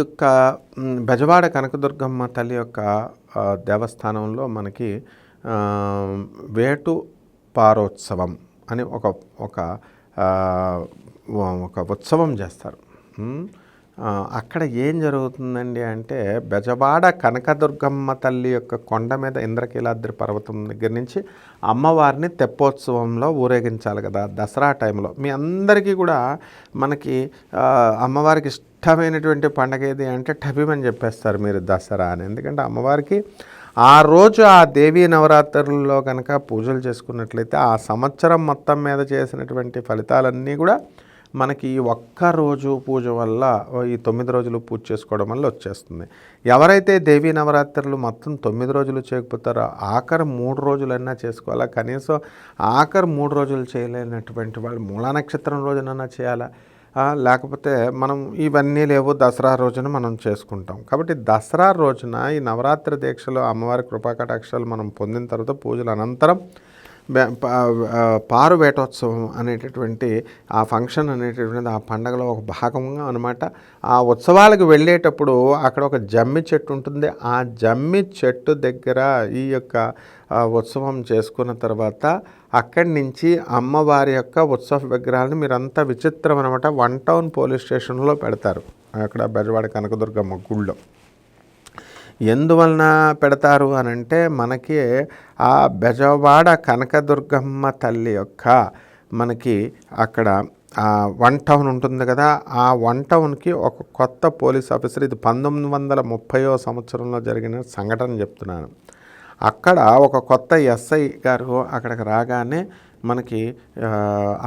యొక్క బెజవాడ కనకదుర్గమ్మ తల్లి యొక్క దేవస్థానంలో మనకి వేటు పారోత్సవం అని ఒక ఒక ఒక ఉత్సవం చేస్తారు. అక్కడ ఏం జరుగుతుందండి అంటే బెజవాడ కనకదుర్గమ్మ తల్లి యొక్క కొండ మీద ఇంద్రకీలాద్రి పర్వతం దగ్గర నుంచి అమ్మవారిని తెప్పోత్సవంలో ఊరేగించాలి కదా దసరా టైంలో. మీ అందరికీ కూడా మనకి అమ్మవారికి ఇష్టమైనటువంటి పండగ ఏది అంటే టబిమని చెప్పేస్తారు మీరు దసరా అని. ఎందుకంటే అమ్మవారికి ఆ రోజు ఆ దేవీ నవరాత్రుల్లో కనుక పూజలు చేసుకున్నట్లయితే ఆ సంవత్సరం మొత్తం మీద చేసినటువంటి ఫలితాలన్నీ కూడా మనకి ఈ ఒక్క రోజు పూజ వల్ల ఈ తొమ్మిది రోజులు పూజ చేసుకోవడం వల్ల వచ్చేస్తుంది. ఎవరైతే దేవీ నవరాత్రులు మొత్తం తొమ్మిది రోజులు చేయకపోతారో ఆఖరి మూడు రోజులన్నా చేసుకోవాలా? కనీసం ఆఖరి మూడు రోజులు చేయలేనటువంటి వాళ్ళు మూలా నక్షత్రం రోజునన్నా చేయాలా? లేకపోతే మనం ఇవన్నీ లేవు దసరా రోజున మనం చేసుకుంటాం. కాబట్టి దసరా రోజున ఈ నవరాత్రి దీక్షలో అమ్మవారి కృపాకటాక్షాలు మనం పొందిన తర్వాత పూజల అనంతరం పారు వేటోత్సవం అనేటటువంటి ఆ ఫంక్షన్ అనేటటువంటిది ఆ పండగలో ఒక భాగంగా అనమాట ఆ ఉత్సవాలకు వెళ్ళేటప్పుడు అక్కడ ఒక జమ్మి చెట్టు ఉంటుంది. ఆ జమ్మి చెట్టు దగ్గర ఈ యొక్క ఉత్సవం చేసుకున్న తర్వాత అక్కడి నుంచి అమ్మవారి యొక్క ఉత్సవ విగ్రహాలను మీరంతా విచిత్రం అనమాట వన్ టౌన్ పోలీస్ స్టేషన్లో పెడతారు. అక్కడ బెజవాడ కనకదుర్గమ్మ గుళ్ళో. ఎందువలన పెడతారు అని అంటే మనకి ఆ బెజవాడ కనకదుర్గమ్మ తల్లి యొక్క మనకి అక్కడ ఆ వన్ టౌన్ ఉంటుంది కదా ఆ వన్ టౌన్కి ఒక కొత్త పోలీస్ ఆఫీసర్ ఇది పంతొమ్మిది వందల ముప్పయో సంవత్సరంలో జరిగిన సంఘటన చెప్తున్నాను. అక్కడ ఒక కొత్త ఎస్ఐ గారు అక్కడికి రాగానే మనకి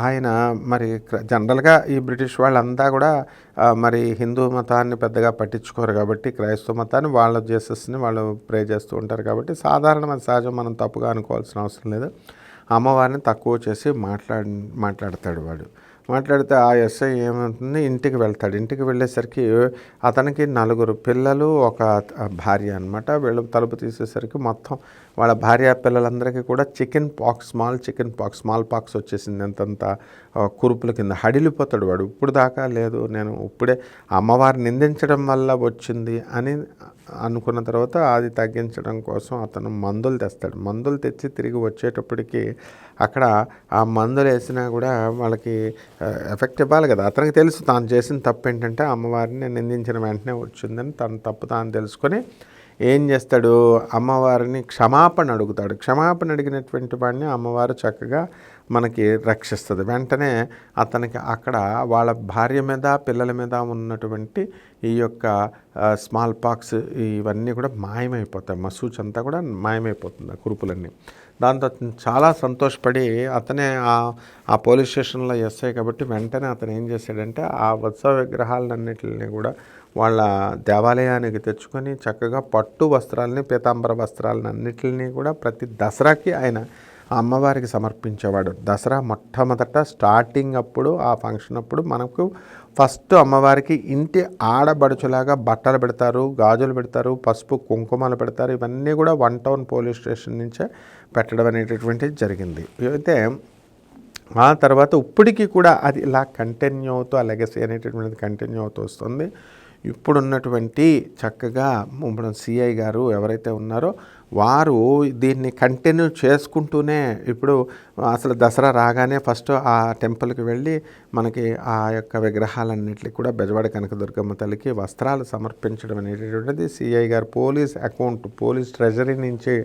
ఆయన మరి జనరల్గా ఈ బ్రిటిష్ వాళ్ళంతా కూడా మరి హిందూ మతాన్ని పెద్దగా పట్టించుకోరు కాబట్టి క్రైస్తవ మతాన్ని వాళ్ళ జీసస్ని వాళ్ళు ప్రే చేస్తూ ఉంటారు కాబట్టి సాధారణమైన సహజం మనం తప్పుగా అనుకోవాల్సిన అవసరం లేదు. అమ్మవారిని తక్కువ చేసి మాట్లాడి మాట్లాడతాడు వాడు. మాట్లాడితే ఆ ఎస్ఐ ఏమవుతుంది? ఇంటికి వెళ్తాడు. ఇంటికి వెళ్ళేసరికి అతనికి నలుగురు పిల్లలు ఒక భార్య అనమాట వీళ్ళు తలుపు తీసేసరికి మొత్తం వాళ్ళ భార్య పిల్లలందరికీ కూడా chicken pox small chicken pox small pox వచ్చేసింది ఎంతంత కురుపుల కింద. హడిలిపోతాడు వాడు. ఇప్పుడు దాకా లేదు. నేను ఇప్పుడే అమ్మవారిని నిందించడం వల్ల వచ్చింది అని అనుకున్న తర్వాత అది తగ్గించడం కోసం అతను మందులు తెస్తాడు. మందులు తెచ్చి తిరిగి వచ్చేటప్పటికి అక్కడ ఆ మందులు వేసినా కూడా వాళ్ళకి ఎఫెక్ట్ ఇవ్వాలి కదా. అతనికి తెలుసు తాను చేసిన తప్పు ఏంటంటే అమ్మవారిని నిందించిన వెంటనే వచ్చిందని తన తప్పు తాను తెలుసుకొని ఏం చేస్తాడు? అమ్మవారిని క్షమాపణ అడుగుతాడు. క్షమాపణ అడిగినటువంటి వాడిని అమ్మవారు చక్కగా మనకి రక్షిస్తుంది. వెంటనే అతనికి అక్కడ వాళ్ళ భార్య మీద పిల్లల మీద ఉన్నటువంటి ఈ యొక్క స్మాల్ పాక్స్ ఇవన్నీ కూడా మాయమైపోతాయి. మసూచ్ అంతా కూడా మాయమైపోతుంది ఆ కురుపులన్నీ. దాంతో చాలా సంతోషపడి అతనే ఆ ఆ పోలీస్ స్టేషన్లో ఎస్ఐ కాబట్టి వెంటనే అతను ఏం చేశాడంటే ఆ ఉత్సవ విగ్రహాలన్నింటిని కూడా వాళ్ళ దేవాలయానికి తెచ్చుకొని చక్కగా పట్టు వస్త్రాలని పీతాంబర వస్త్రాలని అన్నిటిని కూడా ప్రతి దసరాకి ఆయన అమ్మవారికి సమర్పించేవాడు. దసరా మొట్టమొదట స్టార్టింగ్ అప్పుడు ఆ ఫంక్షన్ అప్పుడు మనకు ఫస్ట్ అమ్మవారికి ఇంటి ఆడబడుచులాగా బట్టలు పెడతారు గాజులు పెడతారు పసుపు కుంకుమలు పెడతారు. ఇవన్నీ కూడా వన్ టౌన్ పోలీస్ స్టేషన్ నుంచే పెట్టడం అనేటటువంటిది జరిగింది. అయితే ఆ తర్వాత ఇప్పటికీ కూడా అది ఇలా కంటిన్యూ అవుతూ ఆ లెగసీ అనేటటువంటిది కంటిన్యూ అవుతూ వస్తుంది. ఇప్పుడున్నటువంటి చక్కగా ఇప్పుడు సిఐ గారు ఎవరైతే ఉన్నారో వారు దీన్ని కంటిన్యూ చేసుకుంటూనే ఇప్పుడు అసలు దసరా రాగానే ఫస్ట్ ఆ టెంపుల్కి వెళ్ళి మనకి ఆ యొక్క విగ్రహాలన్నింటికి కూడా బెజవాడ కనకదుర్గమ్మ తల్లికి వస్త్రాలు సమర్పించడం అనేటటువంటిది సిఐ గారు పోలీస్ అకౌంట్ పోలీస్ ట్రెజరీ నుంచి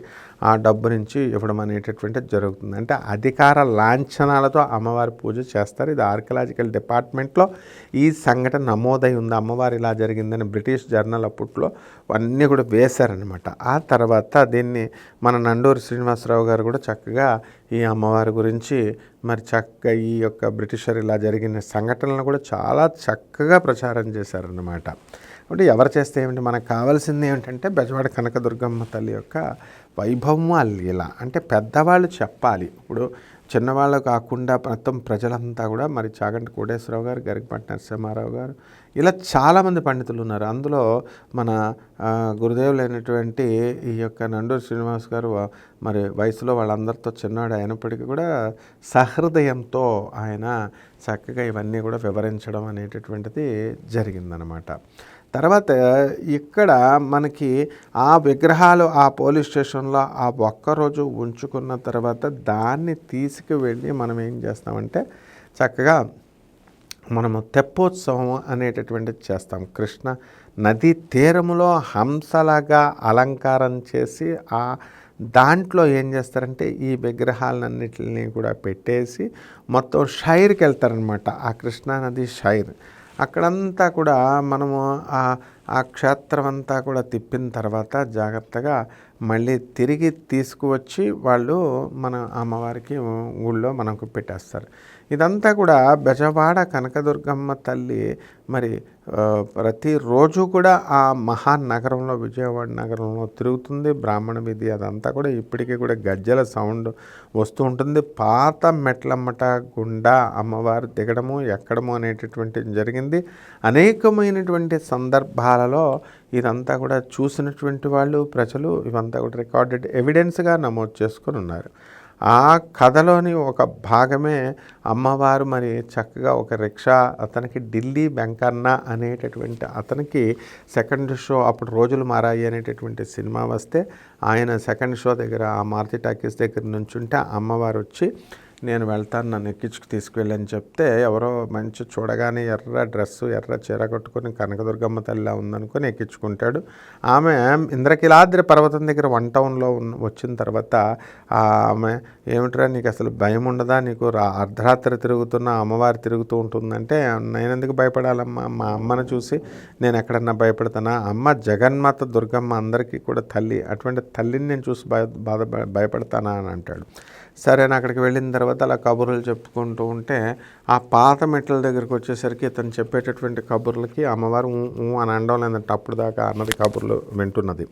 ఆ డబ్బు నుంచి ఇవ్వడం అనేటటువంటిది జరుగుతుంది. అంటే అధికార లాంఛనాలతో అమ్మవారి పూజ చేస్తారు. ఇది ఆర్కియలాజికల్ డిపార్ట్మెంట్లో ఈ సంఘటన నమోదై ఉంది. అమ్మవారు ఇలా జరిగిందని బ్రిటిష్ జర్నల్ అప్పట్లో అన్నీ కూడా వేశారనమాట ఆ తర్వాత దీన్ని మన నండూరు శ్రీనివాసరావు గారు కూడా చక్కగా ఈ అమ్మవారి గురించి మరి చక్కగా ఈ యొక్క బ్రిటిషర్ ఇలా జరిగిన సంఘటనలను కూడా చాలా చక్కగా ప్రచారం చేశారన్నమాట. అంటే ఎవరు చేస్తే ఏమిటి? మనకు కావాల్సింది ఏమిటంటే బెజవాడ కనకదుర్గమ్మ తల్లి యొక్క వైభవం అల్లీల. అంటే పెద్దవాళ్ళు చెప్పాలి. ఇప్పుడు చిన్నవాళ్ళు కాకుండా మొత్తం ప్రజలంతా కూడా మరి చాగంటి కోటేశ్వరరావు గారు గరికపాటి నరసింహారావు గారు ఇలా చాలామంది పండితులు ఉన్నారు. అందులో మన గురుదేవులైనటువంటి ఈ యొక్క నండూరు శ్రీనివాస్ గారు మరి వయసులో వాళ్ళందరితో చిన్నాడు అయినప్పటికీ కూడా సహృదయంతో ఆయన చక్కగా ఇవన్నీ కూడా వివరించడం అనేటటువంటిది జరిగిందనమాట. తర్వాత ఇక్కడ మనకి ఆ విగ్రహాలు ఆ పోలీస్ స్టేషన్లో ఆ ఒక్కరోజు ఉంచుకున్న తర్వాత దాన్ని తీసుకువెళ్ళి మనం ఏం చేస్తామంటే చక్కగా మనము తెప్పోత్సవం అనేటటువంటిది చేస్తాం. కృష్ణ నదీ తీరములో హంసలాగా అలంకారం చేసి ఆ దాంట్లో ఏం చేస్తారంటే ఈ విగ్రహాలన్నిటిని కూడా పెట్టేసి మొత్తం షైర్కి వెళ్తారనమాట ఆ కృష్ణానది షైర్. అక్కడంతా కూడా మనము ఆ ఆ క్షేత్రం అంతా కూడా తిప్పిన తర్వాత జాగ్రత్తగా మళ్ళీ తిరిగి తీసుకువచ్చి వాళ్ళు మన అమ్మవారికి ఊళ్ళో మనకు పెట్టేస్తారు. ఇదంతా కూడా బెజవాడ కనకదుర్గమ్మ తల్లి మరి ప్రతిరోజు కూడా ఆ మహానగరంలో విజయవాడ నగరంలో తిరుగుతుంది. బ్రాహ్మణ విధి అదంతా కూడా ఇప్పటికీ కూడా గజ్జల సౌండ్ వస్తూ ఉంటుంది. పాత మెట్లమ్మట గుండా అమ్మవారు దిగడము ఎక్కడము అనేటటువంటి జరిగింది. అనేకమైనటువంటి సందర్భాలలో ఇదంతా కూడా చూసినటువంటి వాళ్ళు ప్రజలు ఇవంతా కూడా రికార్డెడ్ ఎవిడెన్స్గా నమోదు చేసుకొని ఉన్నారు. ఆ కథలోని ఒక భాగమే అమ్మవారు మరి చక్కగా ఒక రిక్షా అతనికి ఢిల్లీ వెంకన్న అనేటటువంటి అతనికి సెకండ్ షో అప్పుడు రోజులు మారాయి అనేటటువంటి సినిమా వస్తే ఆయన సెకండ్ షో దగ్గర ఆ మారుతి టాకీస్ దగ్గర నుంచి ఉంటే అమ్మవారు వచ్చి నేను వెళ్తాను నన్ను ఎక్కించుకు తీసుకువెళ్ళని చెప్తే ఎవరో మంచి చూడగానే ఎర్ర డ్రెస్సు ఎర్ర చీర కట్టుకొని కనకదుర్గమ్మ తల్లిలా ఉందనుకొని ఎక్కించుకుంటాడు. ఆమె ఇంద్రకిలాద్రి పర్వతం దగ్గర వన్ టౌన్లో వచ్చిన తర్వాత ఆమె ఏమిట్రా నీకు అసలు భయం ఉండదా? నీకు రా అర్ధరాత్రి తిరుగుతున్న అమ్మవారు తిరుగుతూ ఉంటుందంటే నేను ఎందుకు భయపడాలమ్మా? మా అమ్మను చూసి నేను ఎక్కడన్నా భయపడతానా? అమ్మ జగన్మాత దుర్గమ్మ అందరికీ కూడా తల్లి అటువంటి తల్లిని నేను చూసి భయ బాధ భయపడతానా? అని అంటాడు. సరే అని అక్కడికి వెళ్ళిన తర్వాత అలా కబుర్లు చెప్పుకుంటూ ఉంటే ఆ పాత మెట్ల దగ్గరికి వచ్చేసరికి ఇతను చెప్పేటటువంటి కబుర్లకి అమ్మవారు అని అనడం లేదంటే అప్పుడు దాకా అన్నది కబుర్లు వింటున్నది.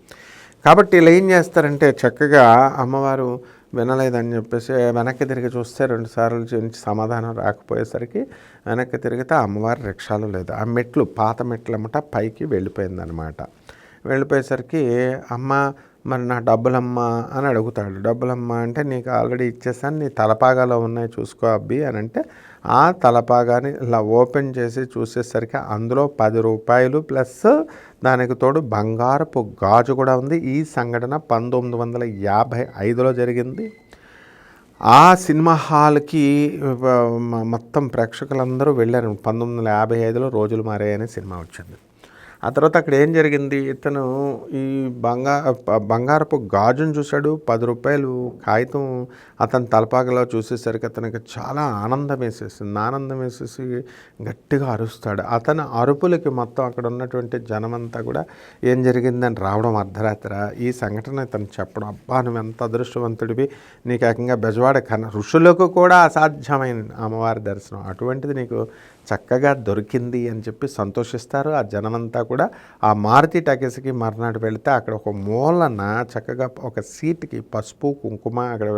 కాబట్టి ఇలా ఏం చేస్తారంటే చక్కగా అమ్మవారు వినలేదని చెప్పేసి వెనక్కి తిరిగి చూస్తే రెండు సార్లు నుంచి సమాధానం రాకపోయేసరికి వెనక్కి తిరిగితే అమ్మవారి రిక్షాలు లేదు. ఆ మెట్లు పాత మెట్లు అమ్మట పైకి వెళ్ళిపోయిందనమాట వెళ్ళిపోయేసరికి అమ్మ మరి నా డబ్బులమ్మా అని అడుగుతాడు. డబ్బులమ్మా అంటే నీకు ఆల్రెడీ ఇచ్చేసాను నీ తలపాగాలో ఉన్నాయి చూసుకో అబ్బి అని అంటే ఆ తలపాగాని ఇలా ఓపెన్ చేసి చూసేసరికి అందులో పది రూపాయలు ప్లస్ దానికి తోడు బంగారపు గాజు కూడా ఉంది. ఈ సంఘటన పంతొమ్మిది వందల యాభై ఐదులో జరిగింది. ఆ సినిమా హాల్కి మొత్తం ప్రేక్షకులందరూ వెళ్ళారు. పంతొమ్మిది వందల యాభై ఐదులో రోజులు మారాయని సినిమా వచ్చింది. ఆ తర్వాత అక్కడ ఏం జరిగింది? ఇతను ఈ బంగా బంగారపు గాజును చూశాడు. పది రూపాయలు కాగితం అతని తలపాకలో చూసేసరికి అతనికి చాలా ఆనందం వేసేసింది. ఆనందం వేసేసి గట్టిగా అరుస్తాడు. అతని అరుపులకి మొత్తం అక్కడ ఉన్నటువంటి జనమంతా కూడా ఏం జరిగిందని రావడం అర్ధరాత్రి. ఈ సంఘటన ఇతను చెప్పడం అబ్బా నువ్వు ఎంత అదృష్టవంతుడివి. నీకు ఏకంగా బెజవాడ కన ఋషులకు కూడా అసాధ్యమైన అమ్మవారి దర్శనం. అటువంటిది నీకు చక్కగా దొరికింది అని చెప్పి సంతోషిస్తారు. ఆ జనమంతా కూడా ఆ మారుతి టాకీస్కి మర్నాడు వెళితే అక్కడ ఒక మూలన చక్కగా ఒక సీట్కి పసుపు కుంకుమ అక్కడ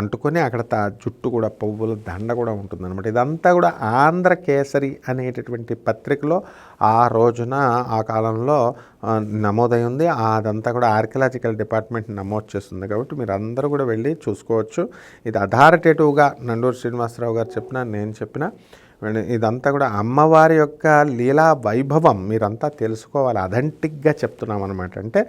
అంటుకొని అక్కడ తా జుట్టు కూడా పువ్వుల దండ కూడా ఉంటుందన్నమాట. ఇదంతా కూడా ఆంధ్ర కేసరి అనేటటువంటి పత్రికలో ఆ రోజున ఆ కాలంలో నమోదై ఉంది. అదంతా కూడా ఆర్కియలాజికల్ డిపార్ట్మెంట్ నమోదు చేస్తుంది కాబట్టి మీరు అందరూ కూడా వెళ్ళి చూసుకోవచ్చు. ఇది అథారిటేటివ్గా నండూరు శ్రీనివాసరావు గారు చెప్పిన నేను చెప్పిన ఇదంతా కూడా అమ్మవారి యొక్క లీలా వైభవం మీరంతా తెలుసుకోవాలి అథెంటిక్గా చెప్తున్నాం అనమాట అంటే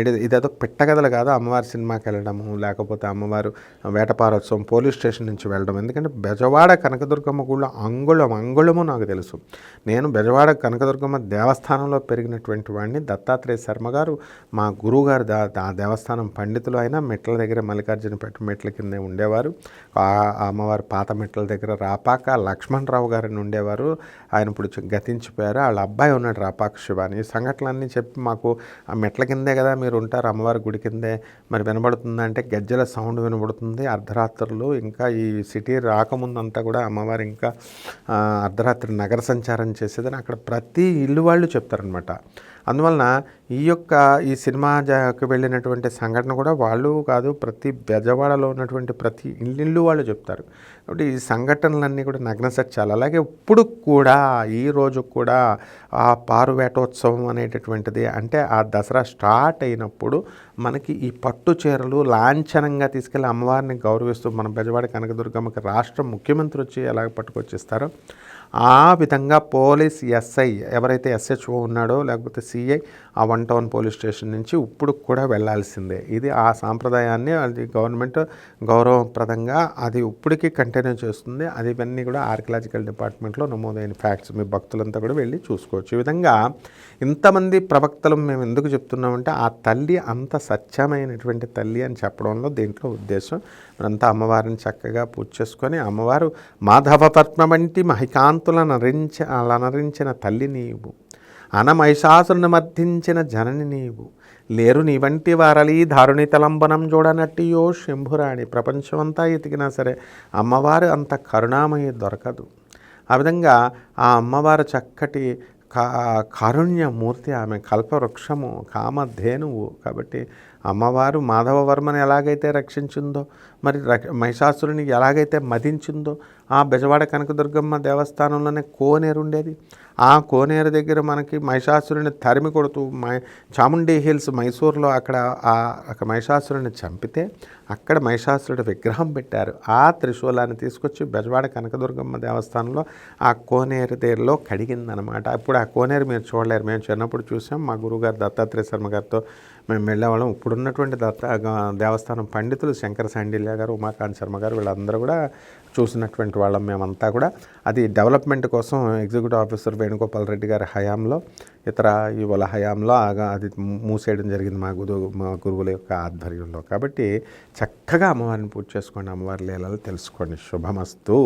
ఇది ఇదేదో పిట్టగదలు కాదు అమ్మవారి సినిమాకి వెళ్ళడము లేకపోతే అమ్మవారు వేటపారోత్సవం పోలీస్ స్టేషన్ నుంచి వెళ్ళడం. ఎందుకంటే బెజవాడ కనకదుర్గమ్మ గుళ్ళో అంగుళం అంగుళము నాకు తెలుసు. నేను బెజవాడ కనకదుర్గమ్మ దేవస్థానంలో పెరిగినటువంటి వాడిని దత్తాత్రేయ శర్మ గారు మా గురువుగారు దా ఆ దేవస్థానం పండితులు అయినా మెట్ల దగ్గర మల్లికార్జున పెట్ట మెట్ల కిందే ఉండేవారు. ఆ అమ్మవారి పాత మెట్ల దగ్గర రాపాక లక్ష్మణరావు గారు గారిని ఉండేవారు. ఆయన ఇప్పుడు గతించిపోయారు. వాళ్ళ అబ్బాయి ఉన్నాడు రాపాక శివాని. ఈ సంఘటనలన్నీ చెప్పి మాకు ఆ మెట్ల కిందే కదా మీరు ఉంటారు అమ్మవారి గుడి కిందే. మరి వినబడుతుంది అంటే గజ్జల సౌండ్ వినబడుతుంది. అర్ధరాత్రులు ఇంకా ఈ సిటీ రాకముందంతా కూడా అమ్మవారు ఇంకా అర్ధరాత్రి నగర సంచారం చేసేదని అక్కడ ప్రతి ఇల్లు వాళ్ళు చెప్తారనమాట అందువలన ఈ యొక్క ఈ సినిమాకి వెళ్ళినటువంటి సంఘటన కూడా వాళ్ళు కాదు ప్రతి బెజవాడలో ఉన్నటువంటి ప్రతి ఇల్లు వాళ్ళు చెప్తారు. కాబట్టి ఈ సంఘటనలన్నీ కూడా నగ్న సత్యాలు అలాగే ఇప్పుడు కూడా ఈ రోజు కూడా ఆ పారువేటోత్సవం అనేటటువంటిది అంటే ఆ దసరా స్టార్ట్ అయినప్పుడు మనకి ఈ పట్టు చీరలు లాంఛనంగా తీసుకెళ్ళి అమ్మవారిని గౌరవిస్తూ మన బెజవాడ కనకదుర్గమ్మకి రాష్ట్ర ముఖ్యమంత్రి వచ్చి ఎలాగ పట్టుకొచ్చిస్తారో ఆ విధంగా పోలీస్ ఎస్ఐ ఎవరైతే ఎస్హెచ్ఓ ఉన్నాడో లేకపోతే సిఐ ఆ వన్ టౌన్ పోలీస్ స్టేషన్ నుంచి ఇప్పుడు కూడా వెళ్ళాల్సిందే ఇది ఆ సాంప్రదాయాన్ని అది గవర్నమెంట్ గౌరవప్రదంగా అది ఇప్పటికీ కంటిన్యూ చేస్తుంది. అది ఇవన్నీ కూడా ఆర్కియాలజికల్ డిపార్ట్మెంట్లో నమోదైన ఫ్యాక్ట్స్. మీ భక్తులంతా కూడా వెళ్ళి చూసుకోవచ్చు. ఈ విధంగా ఇంతమంది ప్రవక్తలు మేము ఎందుకు చెప్తున్నామంటే ఆ తల్లి అంత సత్యమైనటువంటి తల్లి అని చెప్పడంలో దీంట్లో ఉద్దేశం? అంతా అమ్మవారిని చక్కగా పూజ చేసుకొని అమ్మవారు మాధవపద్మ వంటి మహికాంతుల నరించి అలనరించిన తల్లి నీవు. అనమైషాసుని మర్ధించిన జనని నీవు. లేరు నీ వంటి వారలి దారుణి తలంబనం చూడనట్టియో శంభురాణి. ప్రపంచమంతా ఎతికినా సరే అమ్మవారు అంత కరుణామయి దొరకదు. ఆ విధంగా ఆ అమ్మవారు చక్కటి కా కారుణ్యమూర్తి ఆమె కల్పవృక్షము కామధేనువు కాబట్టి అమ్మవారు మాధవవర్మని ఎలాగైతే రక్షించిందో మరి రక్ష మహిషాసురుని ఎలాగైతే మదించిందో ఆ బెజవాడ కనకదుర్గమ్మ దేవస్థానంలోనే కోనేరు ఉండేది. ఆ కోనేరు దగ్గర మనకి మహిషాసురుని తరిమి కొడుతూ మై చాముండి హిల్స్ మైసూర్లో అక్కడ ఆ మహిషాసురుని చంపితే అక్కడ మహిషాసురుడి విగ్రహం పెట్టారు. ఆ త్రిశూలాన్ని తీసుకొచ్చి బెజవాడ కనకదుర్గమ్మ దేవస్థానంలో ఆ కోనేరు దగ్గరలో కడిగిందనమాట ఇప్పుడు ఆ కోనేరు మీరు చూడలేరు. మేము చిన్నప్పుడు చూసాం. మా గురువుగారు దత్తాత్రేయ శర్మ గారితో మేము వెళ్ళేవాళ్ళం ఇప్పుడు ఉన్నటువంటి దత్త దేవస్థానం పండితులు శంకర శాండిల్య గారు ఉమాకాంత్ శర్మ గారు వీళ్ళందరూ కూడా చూసినటువంటి వాళ్ళం మేమంతా కూడా. అది డెవలప్మెంట్ కోసం ఎగ్జిక్యూటివ్ ఆఫీసర్ వేణుగోపాల్ రెడ్డి గారి హయాంలో ఇతర యువల హయాంలో అది మూసేయడం జరిగింది మా గురు మా గురువుల యొక్క ఆధ్వర్యంలో. కాబట్టి చక్కగా అమ్మవారిని పూజ చేసుకోండి అమ్మవారి లీలలు తెలుసుకోండి. శుభమస్తు.